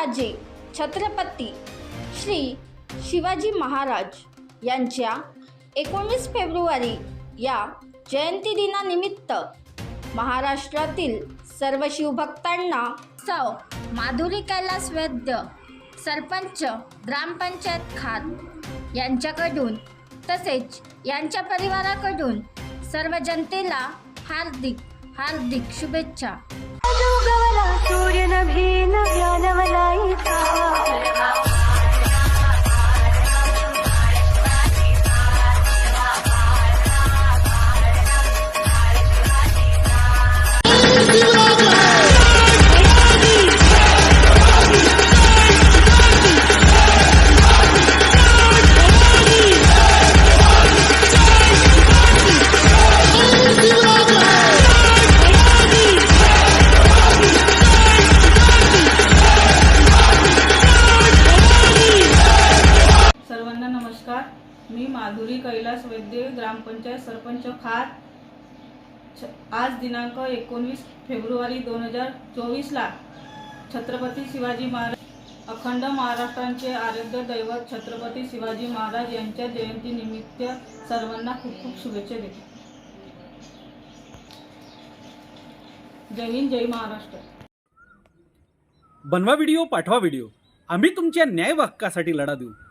राजे छत्रपती श्री शिवाजी महाराज यांच्या एकोणीस फेब्रुवारी या जयंती दिनानिमित्त महाराष्ट्रातील सर्व शिवभक्तांना सौ माधुरी कैलास वैद्य सरपंच ग्रामपंचायत खात यांच्याकडून तसेच यांच्या परिवाराकडून सर्व जनतेला हार्दिक हार्दिक शुभेच्छा. मी माधुरी कैलास वैद्य ग्रामपंचायत सरपंच खात आज दिनांक एकोणवीस फेब्रुवारी दोन हजार चोवीसला छत्रपती शिवाजी महाराज अखंड महाराष्ट्रांचे आरोग्य दैवत छत्रपती शिवाजी महाराज यांच्या जयंतीनिमित्त सर्वांना खूप खूप शुभेच्छा देते. जय हिंद जय महाराष्ट्र. बनवा व्हिडिओ पाठवा व्हिडिओ. आम्ही तुमच्या न्याय हक्कासाठी लढा देऊ.